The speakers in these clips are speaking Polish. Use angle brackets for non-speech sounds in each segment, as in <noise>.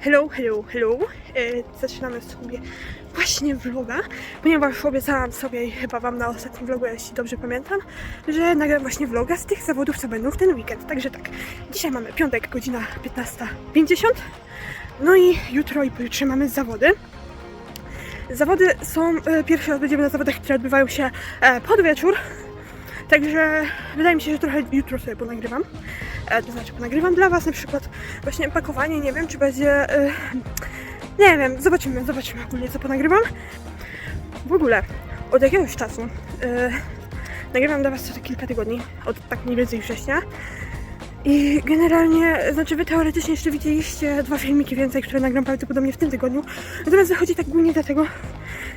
Hello, hello, hello. E, zaczynamy sobie właśnie vloga, ponieważ obiecałam sobie i chyba wam na ostatnim vlogu, jeśli dobrze pamiętam, że nagram właśnie vloga z tych zawodów, co będą w ten weekend. Także tak, dzisiaj mamy piątek, godzina 15.50. No i jutro i pojutrze mamy zawody. Zawody są, e, pierwszy raz będziemy na zawodach, które odbywają się e, pod wieczór. Także wydaje mi się, że trochę jutro sobie ponagrywam. E, to znaczy ponagrywam dla Was na przykład właśnie pakowanie, nie wiem czy będzie... E, nie wiem, zobaczymy, zobaczymy ogólnie co ponagrywam. W ogóle od jakiegoś czasu e, nagrywam dla Was co kilka tygodni, od tak mniej więcej września. I generalnie, znaczy wy teoretycznie jeszcze widzieliście dwa filmiki więcej, które nagram prawdopodobnie w tym tygodniu. Natomiast wychodzi tak głównie dlatego,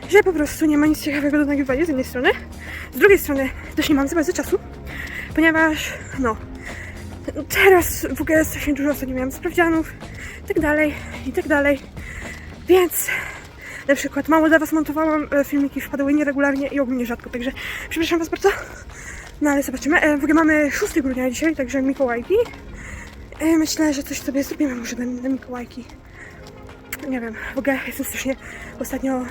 że po prostu nie ma nic ciekawego do nagrywania z jednej strony. Z drugiej strony też nie mam za bardzo czasu, ponieważ no, teraz w ogóle strasznie dużo ostatnio miałam sprawdzianów i tak dalej, i tak dalej. Więc na przykład mało dla Was montowałam, e, filmiki wpadały nieregularnie i ogólnie rzadko, także przepraszam Was bardzo. No ale zobaczymy. E, W ogóle mamy 6 grudnia dzisiaj, także Mikołajki. E, Myślę, że coś sobie zrobimy może na, na Mikołajki. Nie wiem, w ogóle jestem strasznie ostatnio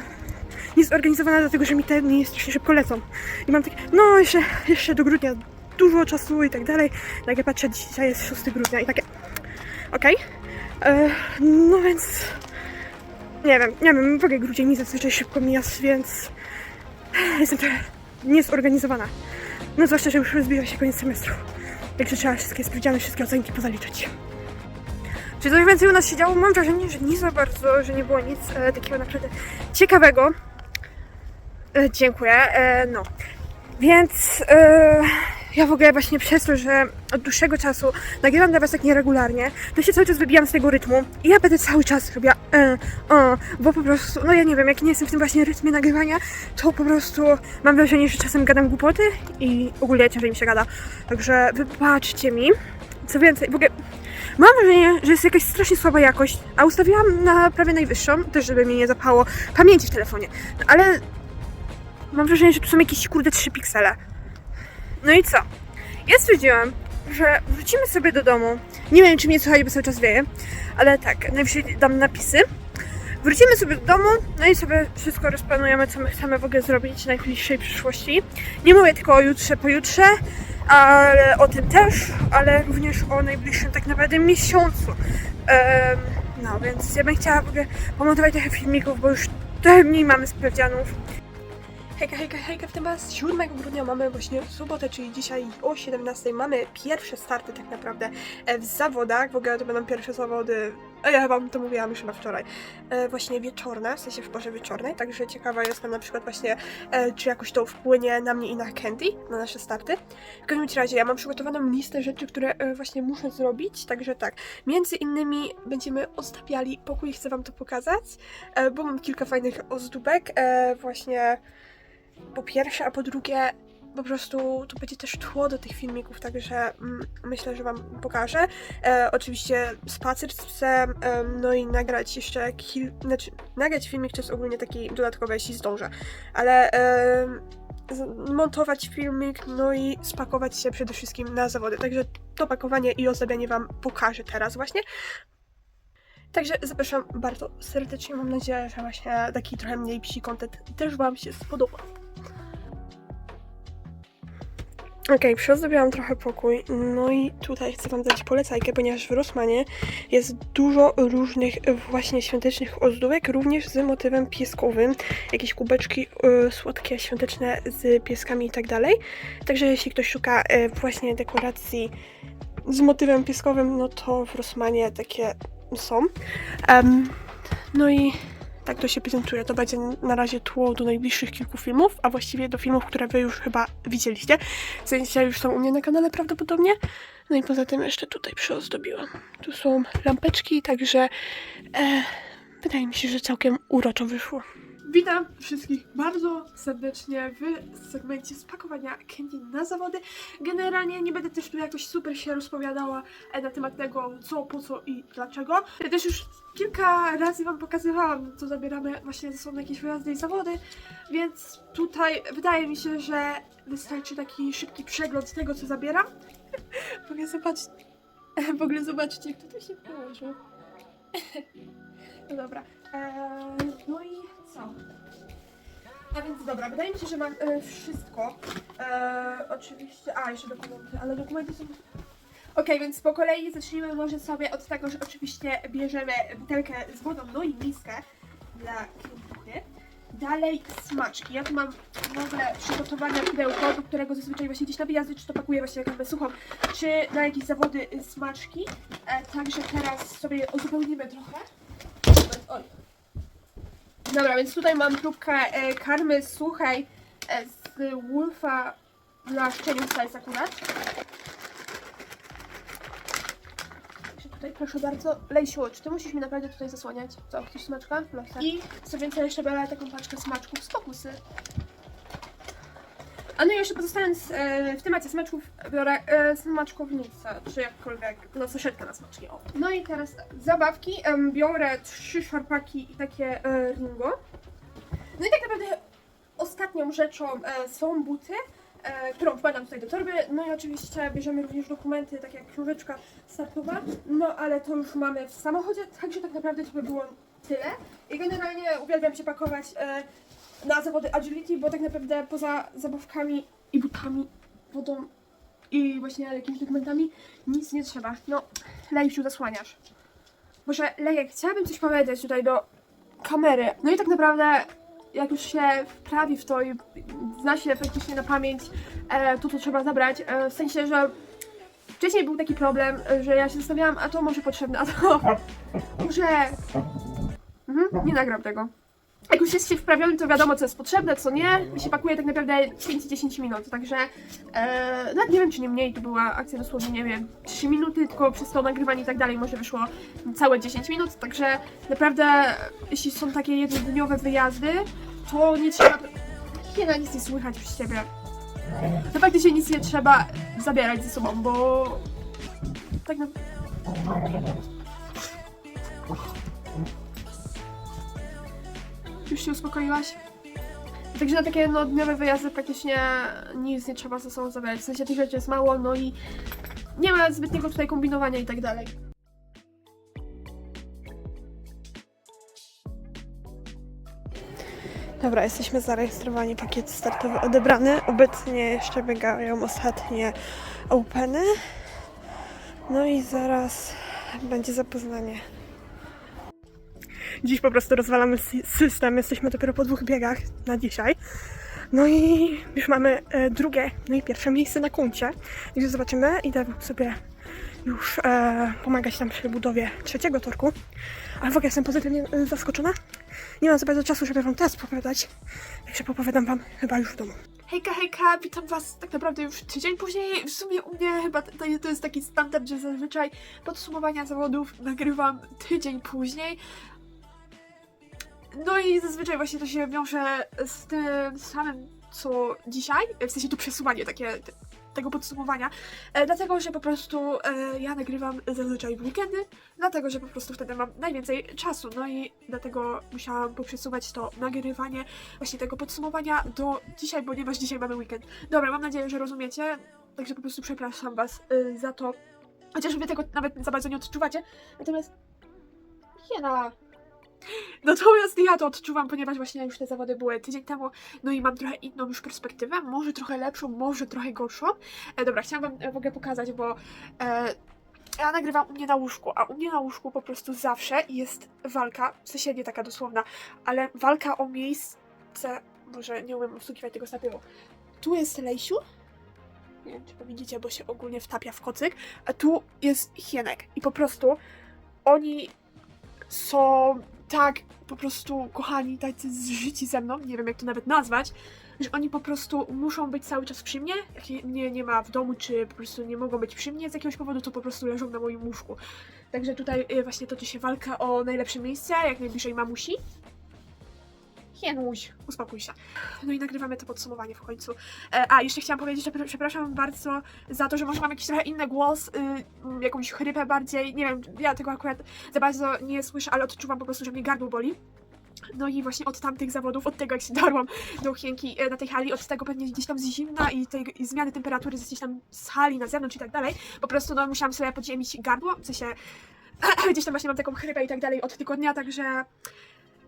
niezorganizowana, dlatego że mi te dni strasznie szybko lecą. I mam takie, no jeszcze, jeszcze do grudnia dużo czasu i tak dalej. Jak ja patrzę, dzisiaj jest 6 grudnia i takie, okej. E, No więc, nie wiem, nie wiem, w ogóle grudzień mi zazwyczaj szybko mija, więc jestem trochę niezorganizowana. No zwłaszcza, że już zbliża się koniec semestru. Także trzeba wszystkie sprawdziane, wszystkie ocenki pozaliczyć. Czy coś więcej u nas się działo? Mam wrażenie, że nie za bardzo, że nie było nic e, takiego naprawdę ciekawego. E, dziękuję. E, no. Więc e, ja w ogóle właśnie przez to, że od dłuższego czasu nagrywam dla Was tak nieregularnie, to się cały czas wybijam z tego rytmu i ja będę cały czas robiła e, o, bo po prostu, no ja nie wiem, jak nie jestem w tym właśnie rytmie nagrywania, to po prostu mam wrażenie, że czasem gadam głupoty i ogólnie ciężej mi się gada. Także wybaczcie mi. Co więcej, w ogóle mam wrażenie, że jest jakaś strasznie słaba jakość, a ustawiłam na prawie najwyższą, też żeby mi nie zapało pamięci w telefonie. No, ale mam wrażenie, że tu są jakieś kurde 3 piksele. No i co? Ja stwierdziłam, że wrócimy sobie do domu. Nie wiem, czy mnie słuchali, bo cały czas wieje, ale tak, najwyżej dam napisy. Wrócimy sobie do domu, no i sobie wszystko rozplanujemy, co my chcemy w ogóle zrobić w najbliższej przyszłości. Nie mówię tylko o jutrze, pojutrze, ale o tym też, ale również o najbliższym tak naprawdę miesiącu. No, więc ja bym chciała w ogóle pomontować trochę filmików, bo już trochę mniej mamy sprawdzianów. Hejka, hejka, hejka, w tym was. 7 grudnia mamy właśnie sobotę, czyli dzisiaj o 17 mamy pierwsze starty tak naprawdę e, w zawodach. W ogóle to będą pierwsze zawody, a ja wam to mówiłam już chyba wczoraj, e, właśnie wieczorne, w sensie w porze wieczornej, także ciekawa jestem na przykład właśnie, e, czy jakoś to wpłynie na mnie i na Candy, na nasze starty. W każdym razie ja mam przygotowaną listę rzeczy, które e, właśnie muszę zrobić, także tak, między innymi będziemy ozdabiali pokój, chcę wam to pokazać, e, bo mam kilka fajnych ozdóbek, e, właśnie po pierwsze, a po drugie po prostu to będzie też tło do tych filmików, także mm, myślę, że Wam pokażę. E, oczywiście spacer z psem, em, no i nagrać jeszcze kil... znaczy nagrać filmik to jest ogólnie taki dodatkowy, jeśli zdążę, ale z- montować filmik, no i spakować się przede wszystkim na zawody, także to pakowanie i ozdabianie Wam pokażę teraz właśnie. Także zapraszam bardzo serdecznie, mam nadzieję, że właśnie taki trochę mniej psi content też Wam się spodoba. Okej, przyozdobiłam trochę pokój, no i tutaj chcę Wam dać polecajkę, ponieważ w Rossmanie jest dużo różnych właśnie świątecznych ozdóbek, również z motywem pieskowym, jakieś kubeczki y, słodkie, świąteczne z pieskami i tak dalej. Także jeśli ktoś szuka y, właśnie dekoracji z motywem pieskowym, no to w Rossmanie takie są. Em, no i tak to się prezentuje. To będzie na razie tło do najbliższych kilku filmów, a właściwie do filmów, które Wy już chyba widzieliście. Sensie już są u mnie na kanale prawdopodobnie. No i poza tym jeszcze tutaj przyozdobiłam. Tu są lampeczki, także e, wydaje mi się, że całkiem uroczo wyszło. Witam wszystkich bardzo serdecznie w segmencie spakowania candy na zawody. Generalnie nie będę też tu jakoś super się rozpowiadała e, na temat tego, co, po co i dlaczego. Ja też już kilka razy Wam pokazywałam, co zabieramy właśnie ze sobą jakieś wyjazdy i zawody, więc tutaj wydaje mi się, że wystarczy taki szybki przegląd tego, co zabieram. <laughs> w ogóle zobaczcie, <laughs> w ogóle zobaczcie, jak to tu się położył. <laughs> No dobra. Eee, no i co? A więc dobra, wydaje mi się, że mam e, wszystko. Eee, oczywiście. A, jeszcze dokumenty, ale dokumenty są. Okej, więc po kolei zacznijmy może sobie od tego, że oczywiście bierzemy butelkę z wodą, no i miskę dla klientuchy. Dalej smaczki. Ja tu mam w ogóle przygotowane pudełko, do którego zazwyczaj właśnie gdzieś na wyjazdy, czy to pakuję właśnie jakąś suchą, czy na jakieś zawody y, smaczki. E, także teraz sobie uzupełnimy trochę. Oj. Dobra, więc tutaj mam próbkę e, karmy suchej e, z Wolfa na szczeniu size akurat. Tutaj proszę bardzo, Lejsiu, czy ty musisz mi naprawdę tutaj zasłaniać? Co, chcesz smaczka? Proszę. I co więcej, jeszcze biorę taką paczkę smaczków z fokusy. A no i jeszcze pozostając e, w temacie smaczków, biorę e, smaczkownicę, czy jakkolwiek, no saszetkę na smaczki, o. No i teraz zabawki, biorę trzy szarpaki i takie e, ringo. No i tak naprawdę ostatnią rzeczą e, są buty, e, którą wkładam tutaj do torby. No i oczywiście bierzemy również dokumenty, tak jak książeczka startowa, no ale to już mamy w samochodzie, także tak naprawdę to by było tyle. I generalnie uwielbiam się pakować e, na zawody agility, bo tak naprawdę poza zabawkami i butami, wodą i właśnie jakimiś dokumentami nic nie trzeba. No, Lejsiu, zasłaniasz. Może Lejek, chciałabym coś powiedzieć tutaj do kamery. No i tak naprawdę, jak już się wprawi w to i zna się praktycznie na pamięć, e, to to trzeba zabrać. E, w sensie, że wcześniej był taki problem, że ja się zastanawiałam, a to może potrzebne, a to <laughs> może... Mhm, nie nagram tego. Jak już jest się wprawiony, to wiadomo, co jest potrzebne, co nie. I się pakuje tak naprawdę 5-10 minut, także e, nawet nie wiem, czy nie mniej, to była akcja dosłownie, nie wiem, 3 minuty, tylko przez to nagrywanie i tak dalej może wyszło całe 10 minut, także naprawdę, jeśli są takie jednodniowe wyjazdy, to nie trzeba... Nie, na nic nie słychać przez ciebie. To faktycznie nic nie trzeba zabierać ze sobą, bo tak na... Już się uspokoiłaś? Także na takie no, dniowe wyjazdy praktycznie nic nie trzeba ze sobą zabierać. W sensie tych rzeczy jest mało, no i nie ma zbytniego tutaj kombinowania i tak dalej. Dobra, jesteśmy zarejestrowani, pakiet startowy odebrany. Obecnie jeszcze biegają ostatnie openy. No i zaraz będzie zapoznanie. Dziś po prostu rozwalamy sy- system, jesteśmy dopiero po dwóch biegach na dzisiaj. No i już mamy e, drugie, no i pierwsze miejsce na koncie. Także zobaczymy, idę sobie już e, pomagać nam przy budowie trzeciego torku. Ale w ogóle jestem pozytywnie e, zaskoczona. Nie mam za bardzo czasu, żeby wam teraz opowiadać, także popowiadam wam chyba już w domu. Hejka, hejka, witam was tak naprawdę już tydzień później. W sumie u mnie chyba to, to jest taki standard, że zazwyczaj podsumowania zawodów nagrywam tydzień później. No i zazwyczaj właśnie to się wiąże z tym samym, co dzisiaj, w sensie to przesuwanie takie te, tego podsumowania, e, dlatego, że po prostu e, ja nagrywam zazwyczaj w weekendy, dlatego, że po prostu wtedy mam najwięcej czasu, no i dlatego musiałam poprzesuwać to nagrywanie właśnie tego podsumowania do dzisiaj, ponieważ dzisiaj mamy weekend. Dobra, mam nadzieję, że rozumiecie, także po prostu przepraszam was y, za to, chociaż wy tego nawet za bardzo nie odczuwacie, natomiast hiena... Natomiast ja to odczuwam, ponieważ właśnie już te zawody były tydzień temu, no i mam trochę inną już perspektywę, może trochę lepszą, może trochę gorszą. E, dobra, chciałam wam e, w ogóle pokazać, bo e, ja nagrywam u mnie na łóżku, a u mnie na łóżku po prostu zawsze jest walka, w sensie nie taka dosłowna, ale walka o miejsce, może nie umiem obsługiwać tego statywu. Tu jest Lejsiu, nie wiem czy to widzicie, bo się ogólnie wtapia w kocyk, a tu jest Hienek i po prostu oni są tak po prostu kochani, tacy zżyci ze mną, nie wiem jak to nawet nazwać, że oni po prostu muszą być cały czas przy mnie, jak mnie nie ma w domu, czy po prostu nie mogą być przy mnie z jakiegoś powodu, to po prostu leżą na moim łóżku. Także tutaj y, właśnie toczy się walka o najlepsze miejsce, jak najbliżej mamusi. Hienuś, uspokój się. No i nagrywamy to podsumowanie w końcu. E, a, jeszcze chciałam powiedzieć, że przepraszam bardzo za to, że może mam jakiś trochę inny głos, y, m, jakąś chrypę bardziej, nie wiem, ja tego akurat za bardzo nie słyszę, ale odczuwam po prostu, że mnie gardło boli. No i właśnie od tamtych zawodów, od tego jak się darłam do Chienki e, na tej hali, od tego pewnie gdzieś tam z zimna i tej i zmiany temperatury gdzieś tam z hali na zewnątrz i tak dalej, po prostu no musiałam sobie podziemić gardło, w sensie <clears throat> gdzieś tam właśnie mam taką chrypę i tak dalej od tygodnia, także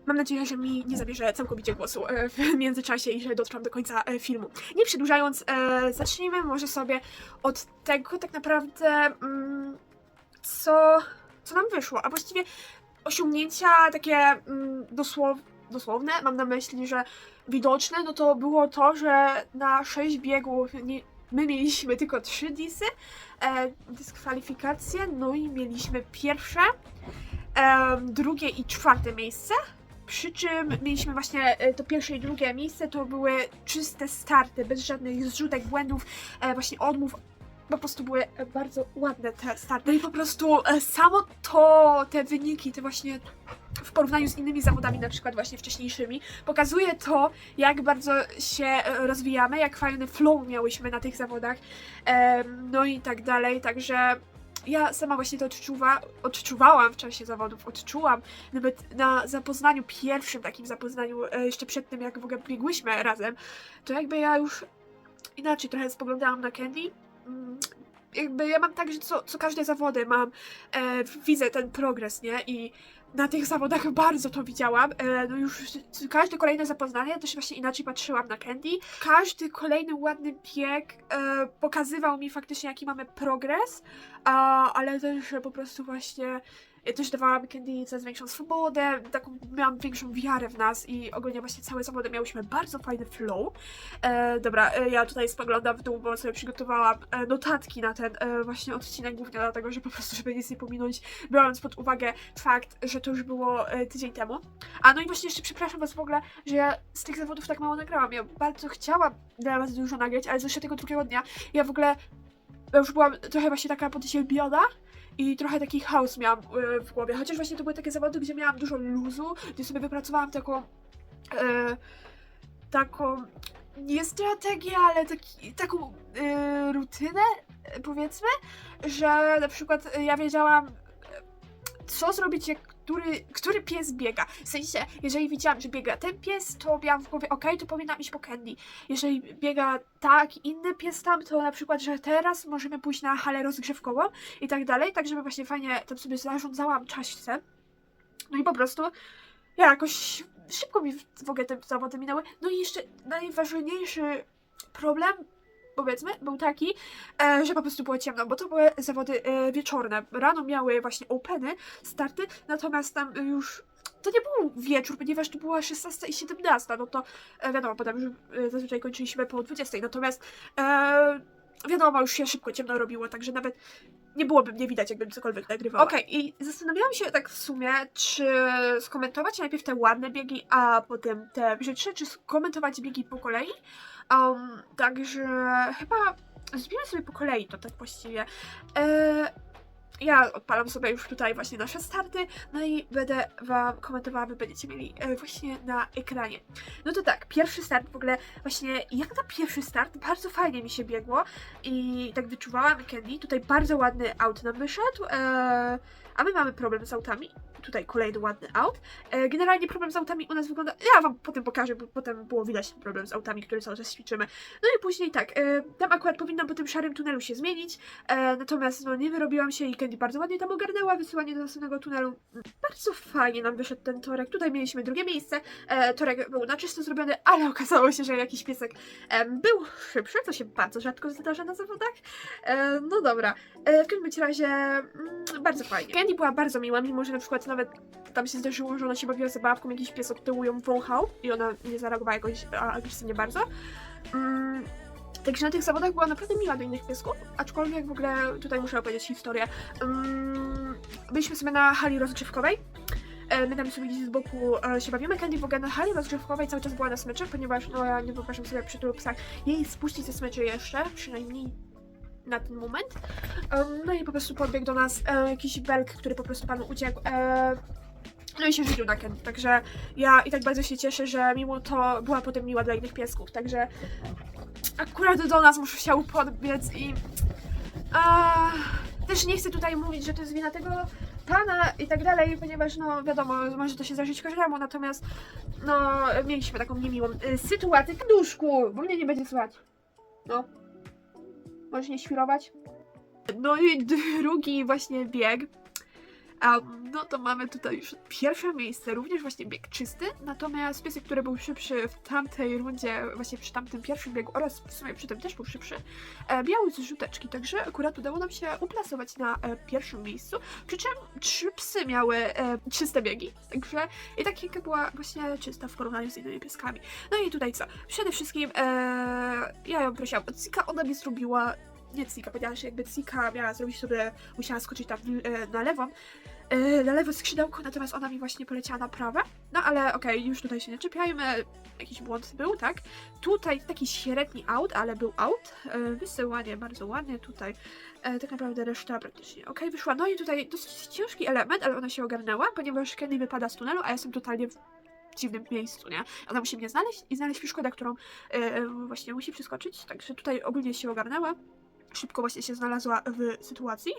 mam nadzieję, że mi nie zabierze całkowicie głosu e, w międzyczasie i że dotrwam do końca e, filmu. Nie przedłużając, e, zacznijmy może sobie od tego tak naprawdę, mm, co, co nam wyszło, a właściwie osiągnięcia takie mm, dosłow, dosłowne, mam na myśli, że widoczne, no to było to, że na 6 biegów nie, my mieliśmy tylko 3 disy, dyskwalifikacje, no i mieliśmy pierwsze, drugie i czwarte miejsce. Przy czym mieliśmy właśnie e, to pierwsze i drugie miejsce, to były czyste starty, bez żadnych zrzutek, błędów, e, właśnie odmów. Po prostu były e, bardzo ładne te starty. No i po prostu samo to, te wyniki, te właśnie w porównaniu z innymi zawodami, na przykład właśnie wcześniejszymi, pokazuje to, jak bardzo się rozwijamy, jak fajny flow miałyśmy na tych zawodach, no i tak dalej, także ja sama właśnie to odczuwa, odczuwałam w czasie zawodów, odczułam nawet na zapoznaniu, pierwszym takim zapoznaniu, e, jeszcze przed tym jak w ogóle biegłyśmy razem, to jakby ja już inaczej trochę spoglądałam na Candy. Mm, Jakby ja mam tak, że co, co każde zawody mam, e, widzę ten progres, nie? I na tych zawodach bardzo to widziałam. E, no już każde kolejne zapoznanie też właśnie inaczej patrzyłam na Candy. Każdy kolejny ładny bieg e, pokazywał mi faktycznie jaki mamy progres, a, ale też po prostu właśnie też dawałam Candy coraz większą swobodę, taką miałam większą wiarę w nas i ogólnie właśnie całe zawody miałyśmy bardzo fajny flow. E, dobra, e, ja tutaj spoglądam w dół, bo sobie przygotowałam e, notatki na ten e, właśnie odcinek, głównie dlatego, że po prostu, żeby nic nie pominąć, biorąc pod uwagę fakt, że to już było e, tydzień temu. A no i właśnie jeszcze przepraszam was w ogóle, że ja z tych zawodów tak mało nagrałam. Ja bardzo chciałam dla was dużo nagrać, ale zresztą tego drugiego dnia ja w ogóle ja już byłam trochę właśnie taka podzielbiona i trochę taki chaos miałam e, w głowie. Chociaż właśnie to były takie zawody, gdzie miałam dużo luzu, gdzie sobie wypracowałam taką e, taką nie strategię, ale taki, taką e, rutynę, e, powiedzmy, że na przykład e, ja wiedziałam, co zrobić, jak który, który pies biega. W sensie, jeżeli widziałam, że biega ten pies, to miałam w głowie, ok, to powinnam iść po Candy. Jeżeli biega tak inny pies tam, to na przykład, że teraz możemy pójść na halę rozgrzewkową i tak dalej, tak żeby właśnie fajnie tam sobie zarządzałam czasem. No i po prostu ja jakoś szybko mi w ogóle te zawody minęły. No i jeszcze najważniejszy problem, powiedzmy, był taki, e, że po prostu było ciemno, bo to były zawody e, wieczorne. Rano miały właśnie openy, starty, natomiast tam już to nie był wieczór, ponieważ to była 16 i 17, no to e, wiadomo, potem już zazwyczaj kończyliśmy po 20, natomiast e, wiadomo, już się szybko ciemno robiło, także nawet nie byłoby mnie widać, jakbym cokolwiek nagrywała. Okej, i zastanawiałam się tak w sumie, czy skomentować najpierw te ładne biegi, a potem te brzydsze, czy skomentować biegi po kolei. Um, także chyba zrobimy sobie po kolei to tak właściwie. E, ja odpalam sobie już tutaj właśnie nasze starty, no i będę wam komentowała, wy będziecie mieli e, właśnie na ekranie. No to tak, pierwszy start w ogóle, właśnie jak na pierwszy start, bardzo fajnie mi się biegło i tak wyczuwałam Candy, tutaj bardzo ładny aut nam wyszedł, a my mamy problem z autami. Tutaj kolejny ładny aut. E, generalnie problem z autami u nas wygląda. Ja wam potem pokażę, bo potem było widać problem z autami, które cały czas ćwiczymy. No i później tak, e, tam akurat powinnam po tym szarym tunelu się zmienić. E, natomiast no nie wyrobiłam się i Candy bardzo ładnie tam ogarnęła wysyłanie do następnego tunelu. Bardzo fajnie nam wyszedł ten torek. Tutaj mieliśmy drugie miejsce. Torek był na czysto zrobiony, ale okazało się, że jakiś piesek był szybszy, co się bardzo rzadko zdarza na zawodach. No dobra. W każdym razie mm, bardzo fajnie. Candy była bardzo miła, mimo że na przykład nawet tam się zdarzyło, że ona się bawiła zabawką, jakiś pies od tyłu ją wąchał i ona nie zareagowała jakoś agresywnie bardzo. Mm, Także na tych zawodach była naprawdę miła do innych piesków, aczkolwiek w ogóle tutaj muszę opowiedzieć historię. Mm, byliśmy sobie na hali rozgrzewkowej. E, My tam sobie gdzieś z boku e, się bawimy. Candy w ogóle na hali rozgrzewkowej cały czas była na smyczy, ponieważ no ja nie wyobrażam sobie przy tylu psach jej spuścić ze smyczy jeszcze, przynajmniej na ten moment. No i po prostu podbiegł do nas e, jakiś belk, który po prostu panu uciekł. E, no i się rzucił na Candy, także ja i tak bardzo się cieszę, że mimo to była potem miła dla innych piesków, także akurat do nas muszę chciał podbiec i a, też nie chcę tutaj mówić, że to jest wina tego pana i tak dalej, ponieważ no wiadomo, może to się zdarzyć każdemu, natomiast no mieliśmy taką niemiłą y, sytuację. Duszku, bo mnie nie będzie słychać. No. Możesz nie świrować? No i <laughs> drugi właśnie bieg. A, no to mamy tutaj już pierwsze miejsce, również właśnie bieg czysty, natomiast piesek, który był szybszy w tamtej rundzie, właśnie przy tamtym pierwszym biegu oraz w sumie przy tym też był szybszy, e, miał zrzuteczki, także akurat udało nam się uplasować na e, pierwszym miejscu, przy czym trzy psy miały e, czyste biegi, także i tak Kinga była właśnie czysta w porównaniu z innymi pieskami. No i tutaj co, przede wszystkim e, ja ją prosiłam od Cika, ona mi zrobiła nie Cika, że jakby Cika miała zrobić sobie, musiała skoczyć tam e, na lewą, e, na lewe skrzydełko, natomiast ona mi właśnie poleciała na prawe. No ale okej, już tutaj się nie czepiajmy, jakiś błąd był, tak? Tutaj taki średni out, ale był out. E, wysyłanie bardzo ładnie tutaj. E, tak naprawdę reszta praktycznie okej wyszła. No i tutaj dosyć ciężki element, ale ona się ogarnęła, ponieważ Kenny wypada z tunelu, a ja jestem totalnie w dziwnym miejscu, nie? Ona musi mnie znaleźć i znaleźć przeszkodę, którą e, właśnie musi przeskoczyć, także tutaj ogólnie się ogarnęła. Szybko właśnie się znalazła w sytuacji.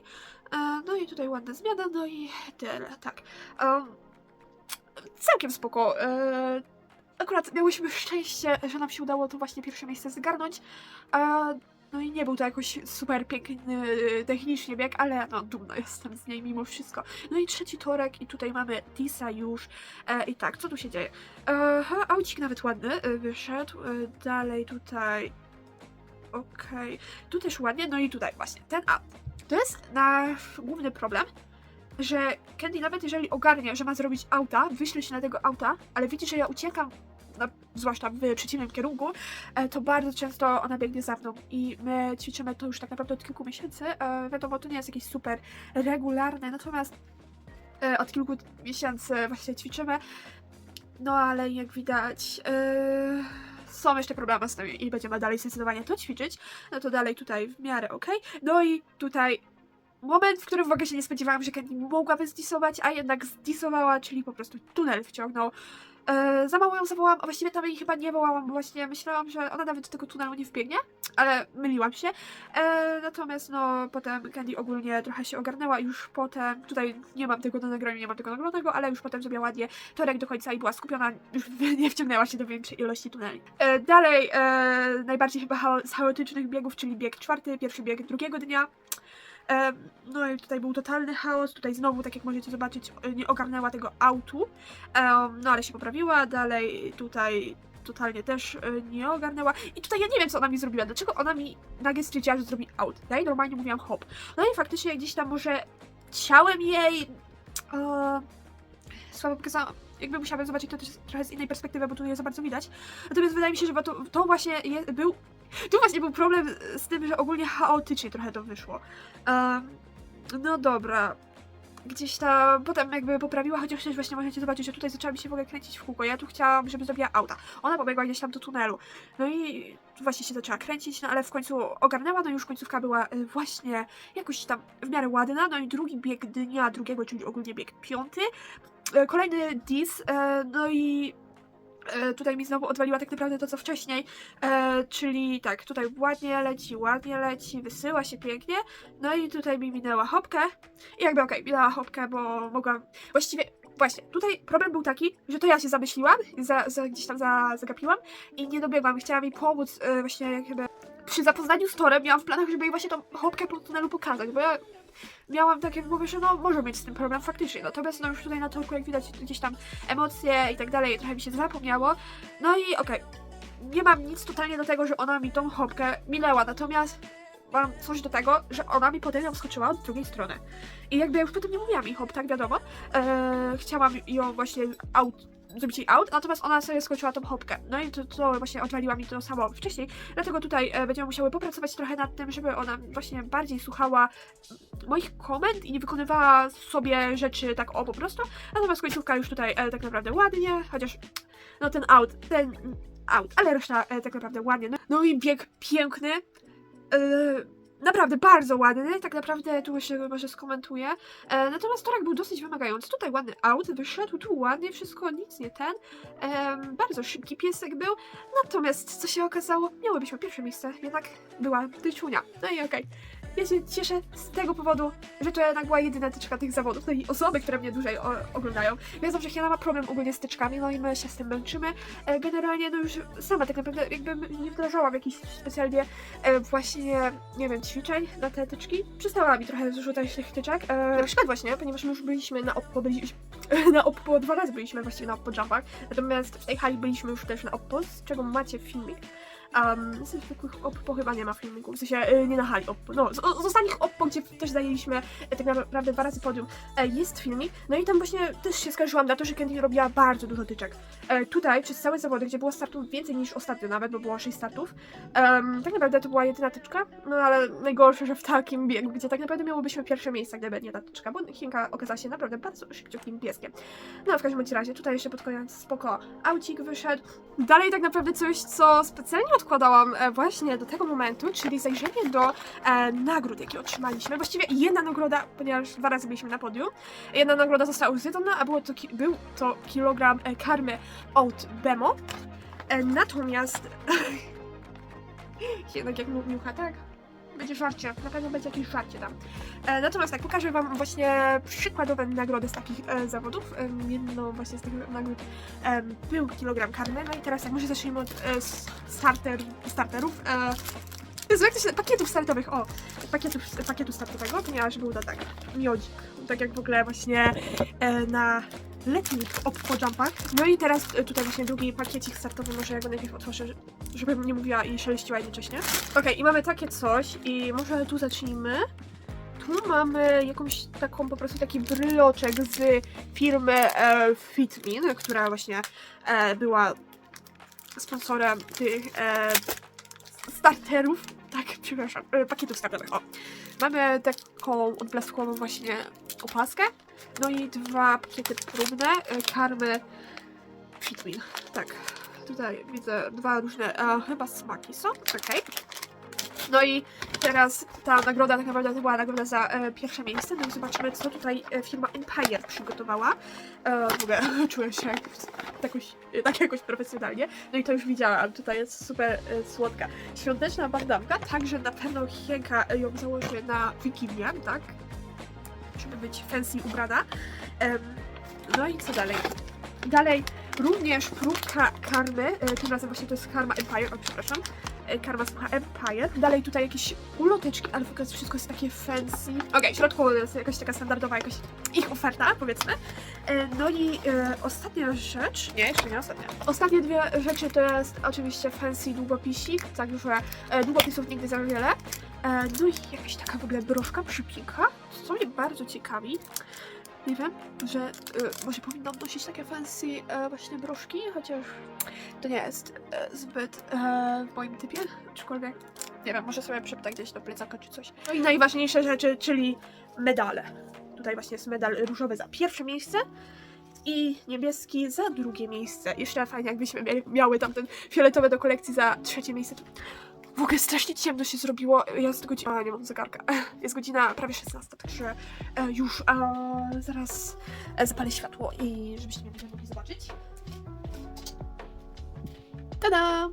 E, no i tutaj ładna zmiana, no i tyle, tak. Um, całkiem spoko. E, akurat miałyśmy szczęście, że nam się udało to właśnie pierwsze miejsce zgarnąć. No i nie był to jakoś super piękny technicznie bieg, ale no dumna jestem z niej mimo wszystko. No i trzeci torek i tutaj mamy Disa już. E, I tak, co tu się dzieje? E, aucik nawet ładny wyszedł. E, dalej tutaj... Okej. Tu też ładnie, no i tutaj właśnie ten aut. To jest nasz główny problem, że Candy nawet jeżeli ogarnie, że ma zrobić auta, wyśle się na tego auta, ale widzi, że ja uciekam, na, zwłaszcza w przeciwnym kierunku, e, to bardzo często ona biegnie za mną i my ćwiczymy to już tak naprawdę od kilku miesięcy. E, wiadomo, to nie jest jakieś super regularne, natomiast e, od kilku miesięcy właśnie ćwiczymy. No ale jak widać, e, są jeszcze problemy z tym i będziemy dalej zdecydowanie to ćwiczyć. No to dalej tutaj w miarę ok. No i tutaj moment, w którym w ogóle się nie spodziewałam, że Candy mogłaby zdisować, a jednak zdisowała, czyli po prostu tunel wciągnął. E, za mało ją zawołałam, a właściwie tam jej chyba nie wołałam, bo właśnie myślałam, że ona nawet do tego tunelu nie wbiegnie, ale myliłam się. E, natomiast no potem Candy ogólnie trochę się ogarnęła już potem, tutaj nie mam tego na nagraniu, nie mam tego nagranego, ale już potem zrobiła ładnie torek do końca i była skupiona, już <laughs> nie wciągnęła się do większej ilości tuneli. E, dalej, e, najbardziej chyba chaotycznych biegów, czyli bieg czwarty, pierwszy bieg drugiego dnia. E, no i tutaj był totalny chaos, tutaj znowu, tak jak możecie zobaczyć, e, nie ogarnęła tego autu, Em, no ale się poprawiła, dalej tutaj totalnie też e, nie ogarnęła. I tutaj ja nie wiem, co ona mi zrobiła, dlaczego ona mi nagle stwierdziła, że zrobi out, ja jej normalnie mówiłam hop. No i faktycznie gdzieś tam może ciałem jej e, słabo pokazałam, jakby musiałabym zobaczyć to też trochę z innej perspektywy, bo tu nie za bardzo widać. Natomiast wydaje mi się, że to, to właśnie je, był tu właśnie był problem z tym, że ogólnie chaotycznie trochę to wyszło. Em, no dobra. Gdzieś tam potem jakby poprawiła, chociaż też właśnie możecie zobaczyć, że tutaj zaczęła mi się w ogóle kręcić w kółko. Ja tu chciałam, żeby zrobiła auta. Ona pobiegła gdzieś tam do tunelu. No i tu właśnie się zaczęła kręcić, no ale w końcu ogarnęła, no i już końcówka była y, właśnie jakoś tam w miarę ładna. No i drugi bieg dnia drugiego, czyli ogólnie bieg piąty. E, Kolejny dis, e, no i tutaj mi znowu odwaliła tak naprawdę to, co wcześniej, e, czyli tak, tutaj ładnie leci, ładnie leci, wysyła się pięknie, no i tutaj mi minęła hopkę i jakby okej, minęła hopkę, bo mogłam, właściwie, właśnie, tutaj problem był taki, że to ja się zamyśliłam, za, za, gdzieś tam za, zagapiłam i nie dobiegłam, chciałam jej pomóc e, właśnie jakby przy zapoznaniu z torem, miałam w planach, żeby jej właśnie tą hopkę po tunelu pokazać, bo ja miałam takie w głowie, że no może mieć z tym problem faktycznie, natomiast no już tutaj na torku jak widać gdzieś tam emocje i tak dalej, trochę mi się zapomniało, no i okej, nie mam nic totalnie do tego, że ona mi tą hopkę minęła, natomiast mam coś do tego, że ona mi potem ją wskoczyła od drugiej strony. I jakby ja już potem nie mówiłam jej hop, tak wiadomo. Eee, chciałam ją właśnie zrobić jej out, natomiast ona sobie skoczyła tą hopkę. No i to, to właśnie odwaliła mi to samo wcześniej. Dlatego tutaj e, będziemy musiały popracować trochę nad tym, żeby ona właśnie bardziej słuchała moich komend i nie wykonywała sobie rzeczy tak o po prostu. Natomiast końcówka już tutaj e, tak naprawdę ładnie, chociaż no ten out, ten out, ale reszta e, tak naprawdę ładnie. No, no i bieg piękny. Naprawdę bardzo ładny, tak naprawdę tu jeszcze może skomentuję. E, natomiast torek był dosyć wymagający. Tutaj ładny out wyszedł, tu ładnie wszystko, nic nie ten. Em, bardzo szybki piesek był. Natomiast co się okazało, miałybyśmy pierwsze miejsce, jednak była tyczunia. No i okej. ja się cieszę z tego powodu, że to jednak była jedyna tyczka tych zawodów, no i osoby, które mnie dłużej o, oglądają. Wiedzą, że Hiana ma problem ogólnie z tyczkami, no i my się z tym męczymy. E, generalnie, no już sama tak naprawdę jakbym nie wdrażałam jakichś specjalnie e, właśnie, nie wiem, na te tyczki. Przestała mi trochę zrzucać tych tyczek. E, na przykład właśnie, ponieważ my już byliśmy na Oppo, byliśmy, <laughs> na Oppo dwa razy byliśmy właściwie na Oppo Jumpach, natomiast w tej hali byliśmy już też na Oppo, z czego macie filmik. Um, z zwykłych Oppo chyba nie ma filmiku, w sensie y, nie na hali Oppo. No, z, z ostatnich Oppo, gdzie też zajęliśmy e, tak naprawdę dwa razy podium, e, jest filmik. No i tam właśnie też się skarżyłam na to, że Candy robiła bardzo dużo tyczek. E, tutaj przez całe zawody, gdzie było startów więcej niż ostatnio nawet, bo było 6 startów, tak naprawdę to była jedyna tyczka, no ale najgorsze, że w takim biegu, gdzie tak naprawdę miałobyśmy pierwsze miejsce, gdyby nie ta tyczka, bo Chinka okazała się naprawdę bardzo szybciutkim pieskiem. No w każdym razie, tutaj jeszcze pod koniec spoko aucik wyszedł. Dalej tak naprawdę coś, co specjalnie odkładałam e, właśnie do tego momentu, czyli zajrzenie do e, nagród, jakie otrzymaliśmy. Właściwie jedna nagroda, ponieważ dwa razy byliśmy na podium, jedna nagroda została uzyskana, a było to był to kilogram e, karmy od Bemo. E, natomiast <laughs> jednak jak mówił tak? Będzie żarcie, na pewno będzie jakieś żarcie tam. E, natomiast tak, pokażę wam właśnie przykładowe nagrody z takich e, zawodów. E, jedną właśnie z tych nagród e, był kilogram karmy. No i teraz tak, może zacznijmy od e, starter, starterów. E, Jezu, jak to się, pakietów startowych, o, pakietów, pakietu startowego, ponieważ był to tak, miodzik, tak jak w ogóle właśnie e, na letnich Oppo Jumpach. No i teraz e, tutaj właśnie drugi pakiecik startowy, może ja go najpierw otworzę, żebym nie mówiła i szeleściła jednocześnie. Okej, i mamy takie coś i może tu zacznijmy. Tu mamy jakąś taką po prostu taki bryloczek z firmy e, Fitmin, która właśnie e, była sponsorem tych e, starterów. Tak, przepraszam, e, pakietów startowych. O. Mamy taką odblaskową właśnie opaskę. No i dwa pakiety próbne e, karmy Fitmin. Tak, tutaj widzę dwa różne e, chyba smaki są. Okej. No i teraz ta nagroda tak naprawdę to była nagroda za e, pierwsze miejsce. No i zobaczymy, co tutaj e, firma Empire przygotowała. E, w ogóle <laughs> czuję się jak, jakoś, e, tak jakoś profesjonalnie. No i to już widziałam. Tutaj jest super e, słodka. Świąteczna bandamka, także na pewno Hienka ją założy na Wigilię, tak? Żeby być fancy ubrana. No i co dalej? Dalej również próbka karmy, e, tym razem właśnie to jest karma Empire, o przepraszam, e, karma słucha Empire. Dalej tutaj jakieś uloteczki, ale w ogóle wszystko jest takie fancy. Okej, w środku jest jakaś taka standardowa jakaś ich oferta, powiedzmy. E, No i e, ostatnia rzecz, nie, jeszcze nie ostatnia. Ostatnie dwie rzeczy to jest oczywiście fancy długopisik, także e, długopisów nigdy za wiele. E, No i jakaś taka w ogóle broszka przypinka, bardzo ciekawi. Nie wiem, że e, może powinnam nosić takie fancy e, właśnie broszki, chociaż to nie jest e, zbyt e, w moim typie, aczkolwiek nie wiem, może sobie przepnę gdzieś do plecaka czy coś. No i najważniejsze rzeczy, czyli medale. Tutaj właśnie jest medal różowy za pierwsze miejsce i niebieski za drugie miejsce. Jeszcze fajnie, jakbyśmy mia- miały tamten fioletowy do kolekcji za trzecie miejsce. W ogóle strasznie ciemno się zrobiło. Jest godzina. A, nie mam zegarka. <laughs> Jest godzina prawie 16, także e, już e, zaraz zapalę światło i żebyście mnie mogli zobaczyć. Tada!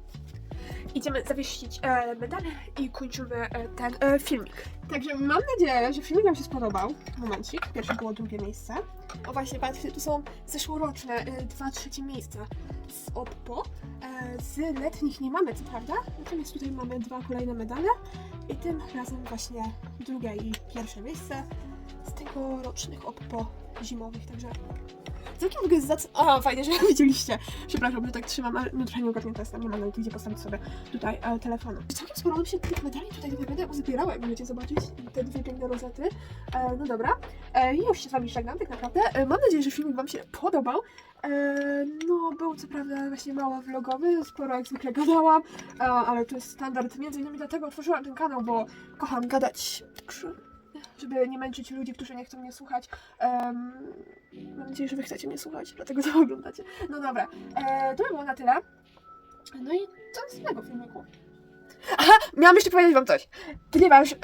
Idziemy zawiesić e, medale i kończymy e, ten e, filmik. Także mam nadzieję, że filmik Wam się spodobał. Momencik, pierwsze było drugie miejsce. O właśnie, patrzcie, tu są zeszłoroczne e, dwa trzecie miejsca z Oppo. E, z letnich nie mamy, co prawda, natomiast tutaj mamy dwa kolejne medale i tym razem właśnie drugie i pierwsze miejsce z tegorocznych Oppo zimowych, także całkiem w ogóle zac... A, fajnie, że <laughs> widzieliście. Przepraszam, że tak trzymam, ale no trochę nieogarnięta jestem, nie mam nawet gdzie postawić sobie tutaj e, telefonu. Całkiem sporo nam się tych medali tutaj tak naprawdę uzbierało, jak możecie zobaczyć, te dwie piękne rozety. E, no dobra, e, już się z wami żegnam tak naprawdę. E, mam nadzieję, że filmik wam się podobał. E, no, był co prawda właśnie mało vlogowy, sporo jak zwykle gadałam, e, ale to jest standard. Między innymi dlatego otworzyłam ten kanał, bo kocham gadać. Także, żeby nie męczyć ludzi, którzy nie chcą mnie słuchać. Em, mam nadzieję, że wy chcecie mnie słuchać, dlatego <laughs> to oglądacie. No dobra, e, to by było na tyle. No i co z tego filmiku? Aha, miałam jeszcze powiedzieć wam coś. Ponieważ e,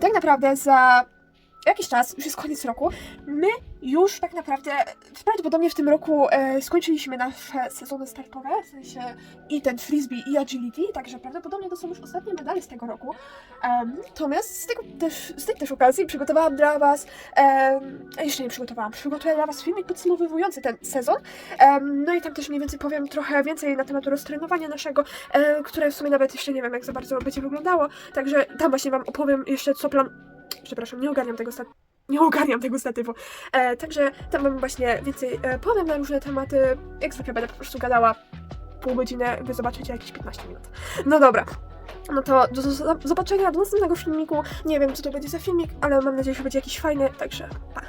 tak naprawdę za jakiś czas, już jest koniec roku, my już tak naprawdę prawdopodobnie w tym roku e, skończyliśmy nasze sezony startowe, w sensie i ten frisbee i agility, także prawdopodobnie to są już ostatnie medale z tego roku. Em, natomiast z, tego też, z tej też okazji przygotowałam dla Was, jeszcze nie przygotowałam, przygotuję dla Was filmik podsumowujący ten sezon, no i tam też mniej więcej powiem trochę więcej na temat roztrenowania naszego, e, które w sumie nawet jeszcze nie wiem jak za bardzo będzie wyglądało, także tam właśnie Wam opowiem jeszcze co plan... Przepraszam, nie ogarniam tego stat... Nie ogarniam tego statywu. E, także tam wam właśnie więcej e, powiem na różne tematy. Jak zwykle będę po prostu gadała pół godziny, wy zobaczycie jakieś 15 minut. No dobra. No to do, do zobaczenia do następnego filmiku. Nie wiem, co to będzie za filmik, ale mam nadzieję, że będzie jakiś fajny, także pa.